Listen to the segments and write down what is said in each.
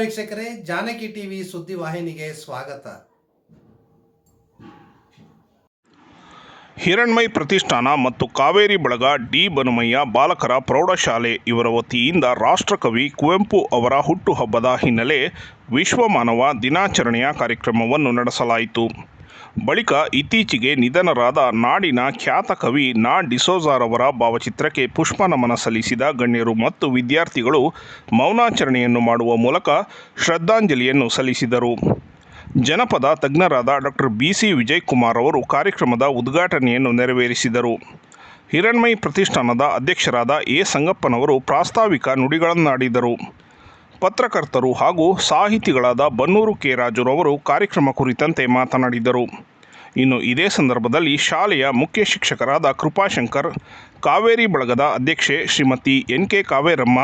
ವೀಕ್ಷಕರೇ, ಜಾನಕಿ ಟಿವಿ ಸುದ್ದಿ ವಾಹಿನಿಗೆ ಸ್ವಾಗತ. ಹಿರಣ್ಮಯ್ ಪ್ರತಿಷ್ಠಾನ ಮತ್ತು ಕಾವೇರಿ ಬಳಗ ಡಿ ಬನುಮಯ್ಯ, ಬಾಲಕರ ಪ್ರೌಢಶಾಲೆ ಇವರ ವತಿಯಿಂದ ರಾಷ್ಟ್ರಕವಿ ಕುವೆಂಪು ಅವರ ಹುಟ್ಟುಹಬ್ಬದ ಹಿನ್ನೆಲೆ ವಿಶ್ವ ಮಾನವ ದಿನಾಚರಣೆಯ ಕಾರ್ಯಕ್ರಮವನ್ನು ನಡೆಸಲಾಯಿತು. ಬಳಿಕ ಇತ್ತೀಚೆಗೆ ನಿಧನರಾದ ನಾಡಿನ ಖ್ಯಾತ ಕವಿ ನಾ ಡಿಸೋಜಾರವರ ಭಾವಚಿತ್ರಕ್ಕೆ ಪುಷ್ಪ ನಮನ ಸಲ್ಲಿಸಿದ ಗಣ್ಯರು ಮತ್ತು ವಿದ್ಯಾರ್ಥಿಗಳು ಮೌನಾಚರಣೆಯನ್ನು ಮಾಡುವ ಮೂಲಕ ಶ್ರದ್ಧಾಂಜಲಿಯನ್ನು ಸಲ್ಲಿಸಿದರು. ಜನಪದ ತಜ್ಞರಾದ ಡಾಕ್ಟರ್ ಬಿ ಸಿ ವಿಜಯಕುಮಾರ್ ಅವರು ಕಾರ್ಯಕ್ರಮದ ಉದ್ಘಾಟನೆಯನ್ನು ನೆರವೇರಿಸಿದರು. ಹಿರಣ್ಮಯ್ ಪ್ರತಿಷ್ಠಾನದ ಅಧ್ಯಕ್ಷರಾದ ಎ ಸಂಗಪ್ಪನವರು ಪ್ರಾಸ್ತಾವಿಕ ನುಡಿಗಳನ್ನಾಡಿದರು. ಪತ್ರಕರ್ತರು ಹಾಗೂ ಸಾಹಿತಿಗಳಾದ ಬನ್ನೂರು ಕೆ ರಾಜುರವರು ಕಾರ್ಯಕ್ರಮ ಕುರಿತಂತೆ ಮಾತನಾಡಿದರು. ಇನ್ನು ಇದೇ ಸಂದರ್ಭದಲ್ಲಿ ಶಾಲೆಯ ಮುಖ್ಯ ಶಿಕ್ಷಕರಾದ ಕೃಪಾಶಂಕರ್, ಕಾವೇರಿ ಬಳಗದ ಅಧ್ಯಕ್ಷೆ ಶ್ರೀಮತಿ ಎನ್ ಕೆ ಕಾವೇರಮ್ಮ,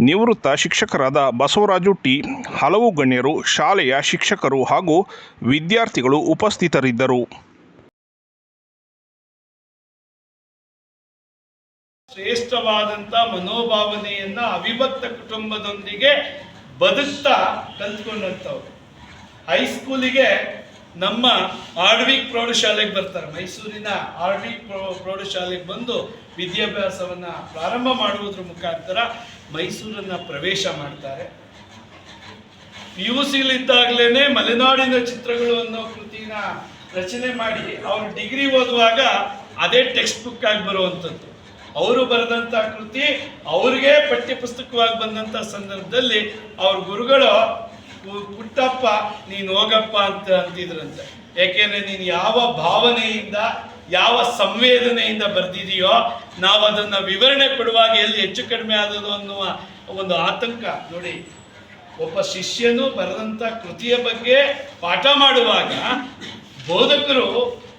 ನಿವೃತ್ತ ಶಿಕ್ಷಕರಾದ ಬಸವರಾಜು ಟಿ, ಹಲವು ಗಣ್ಯರು, ಶಾಲೆಯ ಶಿಕ್ಷಕರು ಹಾಗೂ ವಿದ್ಯಾರ್ಥಿಗಳು ಉಪಸ್ಥಿತರಿದ್ದರು. ಶ್ರೇಷ್ಠವಾದಂತ ಮನೋಭಾವನೆಯನ್ನ ಅವಿಭಕ್ತ ಕುಟುಂಬದೊಂದಿಗೆ ಬದುಕ್ತಾ ಕಲ್ತ್ಕೊಂಡಂಥವ್ರು. ಹೈಸ್ಕೂಲಿಗೆ ನಮ್ಮ ಆಡ್ವಿಕ್ ಪ್ರೌಢಶಾಲೆಗೆ ಬರ್ತಾರೆ. ಮೈಸೂರಿನ ಆಡ್ವಿಕ್ ಪ್ರೌ, ಪ್ರೌಢಶಾಲೆಗೆ ಬಂದು ವಿದ್ಯಾಭ್ಯಾಸವನ್ನ ಪ್ರಾರಂಭ ಮಾಡುವುದ್ರ ಮುಖಾಂತರ ಮೈಸೂರನ್ನು ಪ್ರವೇಶ ಮಾಡ್ತಾರೆ. ಪಿ ಯು ಸಿಲಿದ್ದಾಗಲೇ ಮಲೆನಾಡಿನ ಚಿತ್ರಗಳು ಅನ್ನೋ ಕೃತಿನ ರಚನೆ ಮಾಡಿ ಅವರು ಡಿಗ್ರಿ ಓದುವಾಗ ಅದೇ ಟೆಕ್ಸ್ಟ್ ಬುಕ್ ಆಗಿ ಬರುವಂಥದ್ದು. ಅವರು ಬರೆದಂಥ ಕೃತಿ ಅವ್ರಿಗೆ ಪಠ್ಯ ಪುಸ್ತಕವಾಗಿ ಬಂದಂಥ ಸಂದರ್ಭದಲ್ಲಿ ಅವ್ರ ಗುರುಗಳು ಪುಟ್ಟಪ್ಪ, ನೀನು ಹೋಗಪ್ಪ ಅಂತ ಅಂತಿದ್ರಂತೆ ಯಾಕೆಂದರೆ ನೀನು ಯಾವ ಭಾವನೆಯಿಂದ, ಯಾವ ಸಂವೇದನೆಯಿಂದ ಬರೆದಿದೆಯೋ, ನಾವು ಅದನ್ನ ವಿವರಣೆ ಕೊಡುವಾಗ ಎಲ್ಲಿ ಹೆಚ್ಚು ಕಡಿಮೆ ಆದದು ಅನ್ನುವ ಒಂದು ಆತಂಕ. ನೋಡಿ, ಒಬ್ಬ ಶಿಷ್ಯನು ಬರೆದಂಥ ಕೃತಿಯ ಬಗ್ಗೆ ಪಾಠ ಮಾಡುವಾಗ ಬೋಧಕರು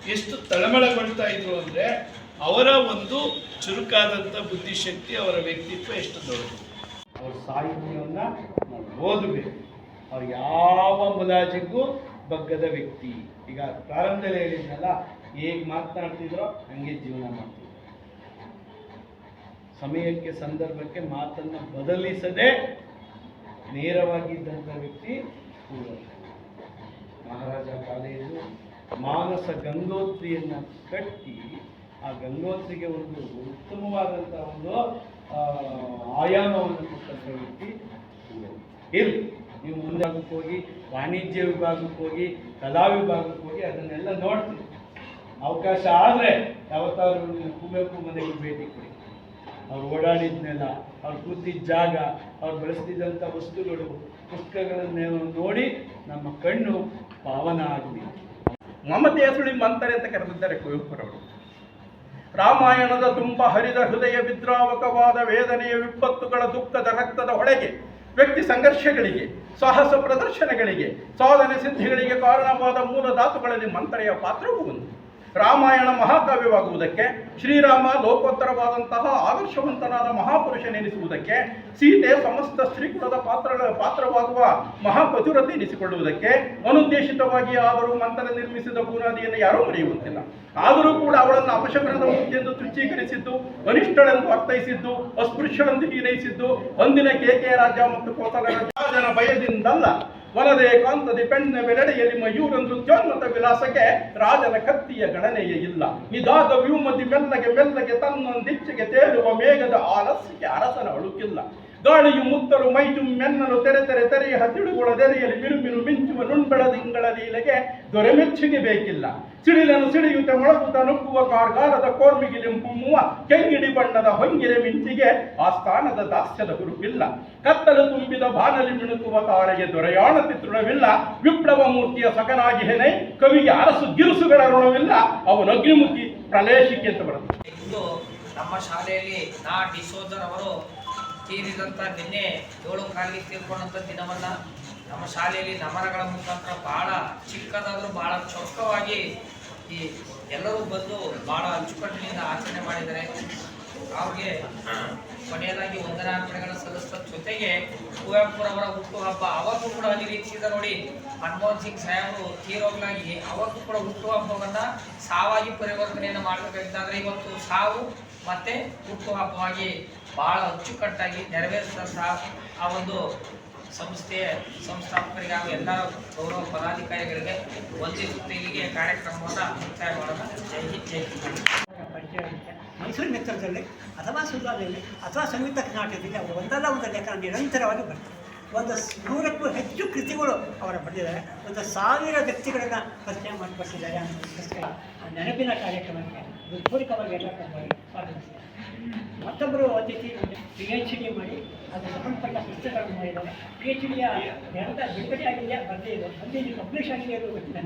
ಎಷ್ಟು ತಳಮಳಗೊಳ್ತಾ ಇದ್ರು ಅಂದ್ರೆ ಅವರ ಒಂದು ಚುರುಕಾದಂಥ ಬುದ್ಧಿಶಕ್ತಿ ಅವರ ವ್ಯಕ್ತಿತ್ವ ಎಷ್ಟು ದೊಡ್ಡದು. ಅವ್ರ ಸಾಹಿತ್ಯವನ್ನು ನಾವು ಓದಬೇಕು. ಅವ್ರು ಯಾವ ಮುಲಾಜಿಗೂ ಬಗ್ಗದ ವ್ಯಕ್ತಿ. ಈಗ ಪ್ರಾರಂಭದಲ್ಲಿ ಹೇಳಿದ್ನಲ್ಲ, ಹೇಗೆ ಮಾತನಾಡ್ತಿದ್ರೋ ಹಂಗೆ ಜೀವನ ಮಾಡ್ತಿದ್ರು. ಸಮಯಕ್ಕೆ, ಸಂದರ್ಭಕ್ಕೆ ಮಾತನ್ನ ಬದಲಿಸದೆ ನೇರವಾಗಿದ್ದಂಥ ವ್ಯಕ್ತಿ. ಮಹಾರಾಜ ಕಾಲೇಜು ಮಾನಸ ಗಂಗೋತ್ರಿಯನ್ನ ಕಟ್ಟಿ ಆ ಗಂಗೋತ್ರಿಗೆ ಒಂದು ಉತ್ತಮವಾದಂಥ ಒಂದು ಆಯಾಮವನ್ನು ಕೊಟ್ಟಂಥ ವ್ಯಕ್ತಿ ಇಲ್ಲಿ ನೀವು ಮುಂದೆ ಭಾಗಕ್ಕೆ ಹೋಗಿ, ವಾಣಿಜ್ಯ ವಿಭಾಗಕ್ಕೆ ಹೋಗಿ, ಕಲಾ ವಿಭಾಗಕ್ಕೆ ಹೋಗಿ ಅದನ್ನೆಲ್ಲ ನೋಡ್ತೀವಿ ಅವಕಾಶ ಆದರೆ ಯಾವತ್ತಾದ್ರೂ ನೀವು ಕುವೆಂಪು ಮನೆಗೆ ಭೇಟಿ ಕೊಡಿ. ಅವ್ರು ಓಡಾಡಿದ್ನೆಲ್ಲ, ಅವ್ರು ಕೂತಿದ್ದ ಜಾಗ, ಅವ್ರು ಬಳಸ್ತಿದ್ದಂಥ ವಸ್ತುಗಳು, ಪುಸ್ತಕಗಳನ್ನೆಲ್ಲ ನೋಡಿ ನಮ್ಮ ಕಣ್ಣು ಪಾವನ ಆಗಲಿ ಮಮತೆಯ ಸುಳಿ ಮಂತರೆ ಅಂತ ಕರೆದಿದ್ದಾರೆ ಕುವೆಂಪುರವರು ರಾಮಾಯಣದ ತುಂಬ ಹರಿದ ಹೃದಯ ವಿದ್ರಾವಕವಾದ ವೇದನೆಯ ವಿಪತ್ತುಗಳ ದುಃಖದ ರಕ್ತದ ಹೊಳೆಗೆ ವ್ಯಕ್ತಿ ಸಂಘರ್ಷಗಳಿಗೆ ಸಾಹಸ ಪ್ರದರ್ಶನಗಳಿಗೆ ಸಾಧನೆ ಸಿದ್ಧಿಗಳಿಗೆ ಕಾರಣವಾದ ಮೂಲ ಧಾತುಗಳಲ್ಲಿ ಮಂತ್ರೆಯ ಪಾತ್ರವೂ ಒಂದು. ರಾಮಾಯಣ ಮಹಾಕಾವ್ಯವಾಗುವುದಕ್ಕೆ, ಶ್ರೀರಾಮ ಲೋಕೋತ್ತರವಾದಂತಹ ಆದರ್ಶವಂತನಾದ ಮಹಾಪುರುಷನೆನಿಸುವುದಕ್ಕೆ ಸೀತೆ ಸಮಸ್ತ ಸ್ತ್ರೀಕುಲದ ಪಾತ್ರ, ಪಾತ್ರವಾಗುವ ಮಹಾಪತಿವ್ರತೆ ಎನಿಸಿಕೊಳ್ಳುವುದಕ್ಕೆ ಅನುದ್ದೇಶಿತವಾಗಿ ಆದರೂ ಮಂತ್ರ ನಿರ್ಮಿಸಿದ ಬುನಾದಿಯನ್ನು ಯಾರೂ ಮರೆಯುವಂತಿಲ್ಲ. ಆದರೂ ಕೂಡ ಅವಳನ್ನು ಅಪಶಕನದ ಮುಖ್ಯೆಂದು ತುಚ್ಛೀಕರಿಸಿದ್ದು ಅನಿಷ್ಟಳೆಂದು ಅರ್ಥೈಸಿದ್ದು, ಅಸ್ಪೃಶ್ಯಳೆಂದು ಹೀನೈಸಿದ್ದು, ಅಂದಿನ ಕೆಕೆ ರಾಜ್ಯ ಮತ್ತು ಕೋಸಲ ರಾಜನ ಭಯದಿಂದಲ್ಲ. ವನದೇ ಕಾಂತದಿ ಪೆಣ್ಣ ಬೆರಡೆಯಲ್ಲಿ ಮಯೂರ ನೃತ್ಯೋನ್ನತ ವಿಲಾಸಕ್ಕೆ ರಾಜನ ಕತ್ತಿಯ ಗಣನೆಯೇ ಇಲ್ಲ. ನಿಧಾದ ವ್ಯೂಮತಿ ಮೆಲ್ಲಗೆ ಮೆಲ್ಲಗೆ ತನ್ನೊಂದಿಚ್ಛೆಗೆ ತೇಲುವ ಮೇಘದ ಆಲಸ್ಯಕ್ಕೆ ಅರಸನ ಅಳುಕಿಲ್ಲ. ಗಾಳಿಯು ಮುತ್ತಲು, ಮೈಟು ಮೆನ್ನಲು, ತೆರೆ ತೆರೆ ತೆರೆಯ ಹಸಿಡುಗಳ ತೆರೆಯಲ್ಲಿ ಬಿರುಬಿರು ಮಿಂಚುವ ನುಣ್ಬೆಳದಿಂಗಳ ಲೀಲೆಗೆ ದೊರೆ ಮೆಚ್ಚುಗೆ ಬೇಕಿಲ್ಲ. ಸಿಡಿಲನ್ನು ಸಿಡಿಯುತ್ತ ಮೊಳಗುತ್ತ ನುಗ್ಗುವ ಕಾರ್ಗಾಲದ ಕೋರ್ಮಿಗಿಲಿ ಹುಮ್ಮುವ ಕೆಂಗಿಡಿ ಬಣ್ಣದ ಹೊಂಗಿರೆ ಮಿಂಚಿಗೆ ಆ ಸ್ಥಾನದ ದಾಸ್ಯದ ಹುರುಪಿಲ್ಲ. ಕತ್ತಲು ತುಂಬಿದ ಬಾನಲಿ ಮಿಣುಕುವ ತಾರೆಗೆ ದೊರೆಯಾಣ ತೃಣವಿಲ್ಲ ವಿಪ್ಲವ ಮೂರ್ತಿಯ ಸಗನಾಗಿ ಹೆನೆ ಕವಿಗೆ ಅರಸು ಗಿರುಸುಗಳ ಋಣವಿಲ್ಲ. ಅವನು ಅಗ್ನಿಮುಖಿ ಪ್ರಲೇಶಿಕೆ ಅಂತ ಬರುತ್ತೆ ನಮ್ಮ ಶಾಲೆಯಲ್ಲಿ ನಾ ಡಿಸೋಜರ್ ಅವರು ತೀರಿದಂಥ ನಿನ್ನೆ ಏಳು ಕಾಲಿಗೆ ತೀರ್ಕೊಂಡಂಥ ದಿನವನ್ನು ನಮ್ಮ ಶಾಲೆಯಲ್ಲಿ ನಮನಗಳ ಮುಖಾಂತರ ಭಾಳ ಚಿಕ್ಕದಾದರೂ ಭಾಳ ಚೊಕ್ಕವಾಗಿ ಈ ಎಲ್ಲರೂ ಬಂದು ಭಾಳ ಅಚ್ಚುಕಟ್ಟಿನಿಂದ ಆಚರಣೆ ಮಾಡಿದ್ದಾರೆ. ಅವ್ರಿಗೆ ಕೊನೆಯದಾಗಿ ವಂದನಾರ್ಪಣೆಗಳ ಸಲ್ಲಿಸಿದ ಜೊತೆಗೆ ಕುವೆಂಪುರವರ ಹುಟ್ಟುಹಬ್ಬ ಅವತ್ತು ಕೂಡ ರೀತಿಯಿಂದ ನೋಡಿ ಮನಮೋಹನ್ ಸಿಂಗ್ ಸಾಹೇಬರು ತೀರೋಗ್ಲಾಗಿ ಅವತ್ತು ಕೂಡ ಹುಟ್ಟುಹಬ್ಬವನ್ನು ಸಾವಾಗಿ ಪರಿವರ್ತನೆಯನ್ನು ಮಾಡಬೇಕಾಗಿದ್ದಾದ್ರೆ ಇವತ್ತು ಸಾವು ಮತ್ತೆ ಹುಟ್ಟುಹಬ್ಬವಾಗಿ ಬಹಳ ಅಚ್ಚುಕಟ್ಟಾಗಿ ನೆರವೇರಿಸಿದಂತಹ ಆ ಒಂದು ಸಂಸ್ಥೆಯ ಸಂಸ್ಥಾಪಕರಿಗೆ ಹಾಗೂ ಎಲ್ಲ ಗೌರವ ಪದಾಧಿಕಾರಿಗಳಿಗೆ ವಂದಿಸುತ್ತ ಇಲ್ಲಿಗೆ ಕಾರ್ಯಕ್ರಮವನ್ನು ಮುಕ್ತಾಯ ಮಾಡೋಣ. ಜೈ ಹಿಂದ್, ಜೈ ಮೈಸೂರು ಮಿತ್ರದಲ್ಲಿ ಅಥವಾ ಸುಧಾದಲ್ಲಿ ಅಥವಾ ಸಂಯುಕ್ತ ಕರ್ನಾಟಕದಲ್ಲಿ ಅವರು ಒಂದಲ್ಲ ಒಂದು ಲೆಕ್ಕ ನಿರಂತರವಾಗಿ ಬರ್ತಾರೆ ಒಂದು ನೂರಕ್ಕೂ ಹೆಚ್ಚು ಕೃತಿಗಳು ಅವರು ಬರೆದಿದ್ದಾರೆ. ಒಂದು ಸಾವಿರ ವ್ಯಕ್ತಿಗಳನ್ನು ಪರಿಚಯ ಮಾಡಿಕೊಟ್ಟಿದ್ದಾರೆ ಆ ನೆನಪಿನ ಕಾರ್ಯಕ್ರಮಕ್ಕೆ ಹೃತ್ಪೂರ್ವಕವಾಗಿ ಎಲ್ಲ ಕರ್ಕೊಂಡು ಸ್ವಾಗತಿಸ್ತಾರೆ ಮತ್ತೊಬ್ಬರು ಅತಿಥಿ ಪಿ ಎಚ್ ಡಿ ಮಾಡಿ, ಅದು ಸಂಬಂಧಪಟ್ಟ ಪುಸ್ತಕಗಳನ್ನು ಮಾಡಿದ್ದಾರೆ. ಪಿ ಎಚ್ ಡಿಯ ಗ್ರಂಥ ಬಿಡುಗಡೆ ಆಗಿದೆಯಾ ಬರದೇ ಇದೆ. ಅಲ್ಲಿ ನೀವು ಪಬ್ಲಿಷ್ ಆಗಿದೆಯಾ ಅದು ಗೊತ್ತಿಲ್ಲ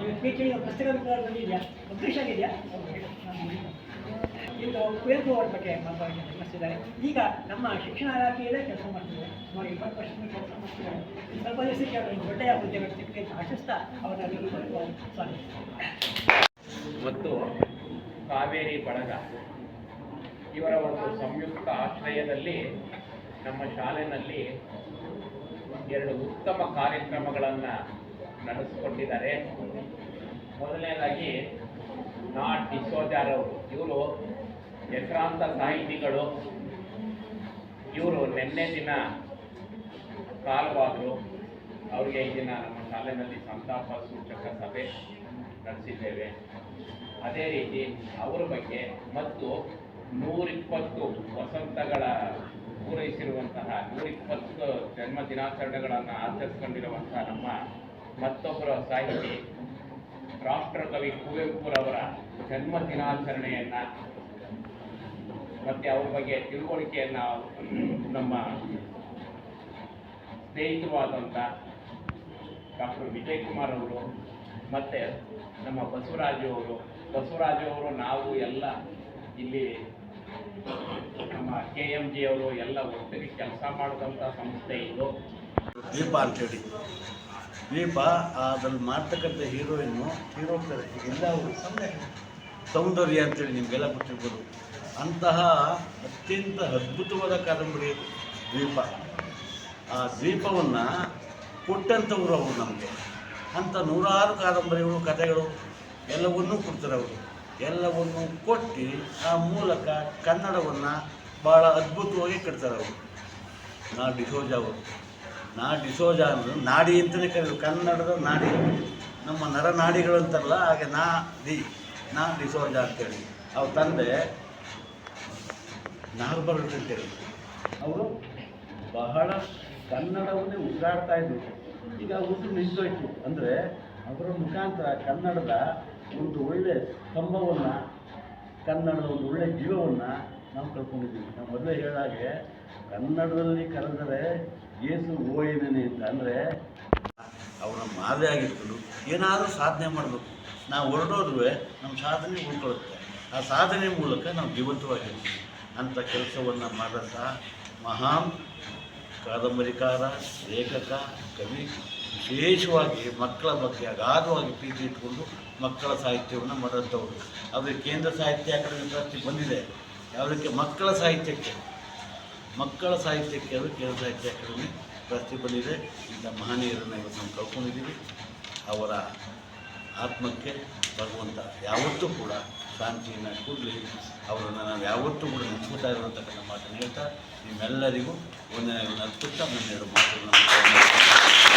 ನೀವು ಪಿ ಎಚ್ ಡಿ ಪುಸ್ತಕ ಬಂದಿದೆಯಾ ಪಬ್ಲಿಷ್ ಆಗಿದೆಯಾ? ಇದು ಕುವೆಂಪು ಅವ್ರ ಬಗ್ಗೆ ಮಾತಾಡಿ ಗಮನಿಸಿದ್ದಾರೆ ಈಗ ನಮ್ಮ ಶಿಕ್ಷಣ ಇಲಾಖೆಯಲ್ಲೇ ಕೆಲಸ ಮಾಡ್ತಿದ್ದಾರೆ. ಸುಮಾರು ಇಪ್ಪತ್ತು ವರ್ಷದಿಂದ ಕೆಲಸ ಮಾಡ್ತಿದ್ದಾರೆ. ಸ್ವಲ್ಪ ದಿವಸಕ್ಕೆ ಅವರಿಗೆ ಒಳ್ಳೆಯ ಹುದ್ದೆಗಳು ಸಿಕ್ಕಿ ಆಶಿಸ್ತಾ ಅವರಲ್ಲಿ ಸ್ವಾಗತಿಸ್ತಾರೆ ಮತ್ತು ಕಾವೇರಿ ಬಳಗ. ಇವರ ಒಂದು ಸಂಯುಕ್ತ ಆಶ್ರಯದಲ್ಲಿ ನಮ್ಮ ಶಾಲೆಯಲ್ಲಿ ಎರಡು ಉತ್ತಮ ಕಾರ್ಯಕ್ರಮಗಳನ್ನು ನಡೆಸಿಕೊಂಡಿದ್ದಾರೆ. ಮೊದಲನೇದಾಗಿ ನಾ ಡಿಸೋಜಾರವರು ಇವರು ಹೆಸರಾಂತ ಸಾಹಿತಿಗಳು. ಇವರು ನಿನ್ನೆ ದಿನ ಕಾಲವಾದರು. ಅವರಿಗೆ ಈ ದಿನ ಶಾಲೆಯಲ್ಲಿ ಸಂತಾಪ ಸೂಚಕ ಸಭೆ ನಡೆಸಿದ್ದೇವೆ. ಅದೇ ರೀತಿ ಅವರ ಬಗ್ಗೆ ಮತ್ತು ನೂರಿಪ್ಪತ್ತು ವಸಂತಗಳ ಪೂರೈಸಿರುವಂತಹ ನೂರಿಪ್ಪತ್ತು ಜನ್ಮ ದಿನಾಚರಣೆಗಳನ್ನು ಆಚರಿಸ್ಕೊಂಡಿರುವಂತಹ ನಮ್ಮ ಮತ್ತೊಬ್ಬರ ಸಾಹಿತಿ ರಾಷ್ಟ್ರಕವಿ ಕುವೆಂಪುರವರ ಜನ್ಮ ದಿನಾಚರಣೆಯನ್ನ ಮತ್ತು ಅವ್ರ ಬಗ್ಗೆ ತಿಳುವಳಿಕೆಯನ್ನು ನಮ್ಮ ಸ್ನೇಹಿತರಾದಂಥ ಡಾಕ್ಟರ್ ವಿಜಯ್ ಕುಮಾರ್ ಅವರು ಮತ್ತು ನಮ್ಮ ಬಸವರಾಜು ಅವರು. ಬಸವರಾಜು ಅವರು, ನಾವು ಎಲ್ಲ ಇಲ್ಲಿ ನಮ್ಮ ಕೆ ಎಂ ಜಿ ಅವರು ಎಲ್ಲ ಒಟ್ಟಿಗೆ ಕೆಲಸ ಮಾಡಿದಂಥ ಸಂಸ್ಥೆ ಇದು. ದೀಪ ಅಂತೇಳಿ. ದೀಪ ಅದ್ರಲ್ಲಿ ಮಾಡ್ತಕ್ಕಂಥ ಹೀರೋಯಿನ್ನು, ಹೀರೋ ಎಲ್ಲ ಅವರು. ಸೌಂದರ್ಯ ಅಂತೇಳಿ ನಿಮಗೆಲ್ಲ ಗೊತ್ತಿರ್ಬೋದು. ಅಂತಹ ಅತ್ಯಂತ ಅದ್ಭುತವಾದ ಕಾದಂಬರಿ ದ್ವೀಪ ಆ ದ್ವೀಪವನ್ನು ಕೊಟ್ಟಂಥವ್ರು ಅವರು ನಮಗೆ. ಅಂಥ ನೂರಾರು ಕಾದಂಬರಿಗಳು, ಕಥೆಗಳು ಎಲ್ಲವನ್ನೂ ಕೊಡ್ತಾರೆ ಅವರು. ಎಲ್ಲವನ್ನು ಕೊಟ್ಟು ಆ ಮೂಲಕ ಕನ್ನಡವನ್ನು ಭಾಳ ಅದ್ಭುತವಾಗಿ ಕಟ್ತಾರೆ ಅವರು. ನಾ ಡಿಸೋಜ ಅವರು. ನಾ ಡಿಸೋಜ ಅಂದರೆ ನಾಡಿ ಅಂತಲೇ ಕರೆಯೋದು ಕನ್ನಡದ ನಾಡಿ. ನಮ್ಮ ನರನಾಡಿಗಳು ಅಂತಾರಲ್ಲ, ಹಾಗೆ ನಾ ದಿ, ನಾ ಡಿಸೋಜ ಅಂತೇಳಿ. ಅವ್ರ ತಂದೆ ನಾಗಬರ್ ಅಂತೇಳಿ ಅವರು ಬಹಳ ಕನ್ನಡವನ್ನೇ ಉಸಿರಾಡ್ತಾ ಇದ್ರು. ಈಗ ಉಸಿರು ನಿಂತೋಯ್ತು ಅಂದರೆ ಅವರ ಮುಖಾಂತರ ಕನ್ನಡದ ಒಂದು ಒಳ್ಳೆ ಸ್ತಂಭವನ್ನು, ಕನ್ನಡದ ಒಂದು ಒಳ್ಳೆ ಜೀವವನ್ನು ನಾವು ಕಳ್ಕೊಂಡಿದ್ದೀವಿ. ನಾವು ಮೊದಲೇ ಹೇಳಾಗೆ ಕನ್ನಡದಲ್ಲಿ ಕರೆದರೆ ಏಸು ಓಯಿನೇ ಅಂತ. ಅಂದರೆ ಅವರ ಮಾದರಿ ಆಗಿರ್ಕೊಂಡು ಏನಾದರೂ ಸಾಧನೆ ಮಾಡಬೇಕು. ನಾವು ಹೊರಡೋದ್ರೂ ನಮ್ಮ ಸಾಧನೆ ಉಳ್ಕೊಳ್ಳುತ್ತೆ. ಆ ಸಾಧನೆ ಮೂಲಕ ನಾವು ಜೀವಂತವಾಗಿರ್ತೀವಿ. ಅಂಥ ಕೆಲಸವನ್ನು ಮಾಡಿದಂಥ ಮಹಾನ್ ಕಾದಂಬರಿಕಾರ ಲೇಖಕ, ಕವಿ, ವಿಶೇಷವಾಗಿ ಮಕ್ಕಳ ಬಗ್ಗೆ ಅಗಾಧವಾಗಿ ಪ್ರೀತಿ ಇಟ್ಕೊಂಡು ಮಕ್ಕಳ ಸಾಹಿತ್ಯವನ್ನು ಮಾಡಿದಂಥವ್ರು. ಅವರಿಗೆ ಕೇಂದ್ರ ಸಾಹಿತ್ಯ ಅಕಾಡೆಮಿ ಪ್ರಶಸ್ತಿ ಬಂದಿದೆ. ಯಾವುದಕ್ಕೆ? ಮಕ್ಕಳ ಸಾಹಿತ್ಯಕ್ಕೆ. ಮಕ್ಕಳ ಸಾಹಿತ್ಯಕ್ಕೆ ಅದು ಕೇಂದ್ರ ಸಾಹಿತ್ಯ ಅಕಾಡೆಮಿ ಪ್ರಶಸ್ತಿ ಬಂದಿದೆ. ಇಂಥ ಮಹನೀಯರನ್ನು ಇವತ್ತು ನಾವು ಕಳ್ಕೊಂಡಿದ್ದೀವಿ ಅವರ ಆತ್ಮಕ್ಕೆ ಬರುವಂಥ ಯಾವತ್ತೂ ಕೂಡ ಶಾಂತಿಯನ್ನು ಕೊಡಲಿ ಅವರನ್ನು ನಾವು ಯಾವತ್ತೂ ಕೂಡ ನೆನೆಸ್ಕೊತಾ ಇರುವಂತಕ್ಕಂಥ ಮಾತನ್ನು ಹೇಳ್ತಾ, ನಿಮ್ಮೆಲ್ಲರಿಗೂ ಒಂದು ಒಂದು ಅದ್ಭುತ ಮುನ್ನೀರು ಮಾತು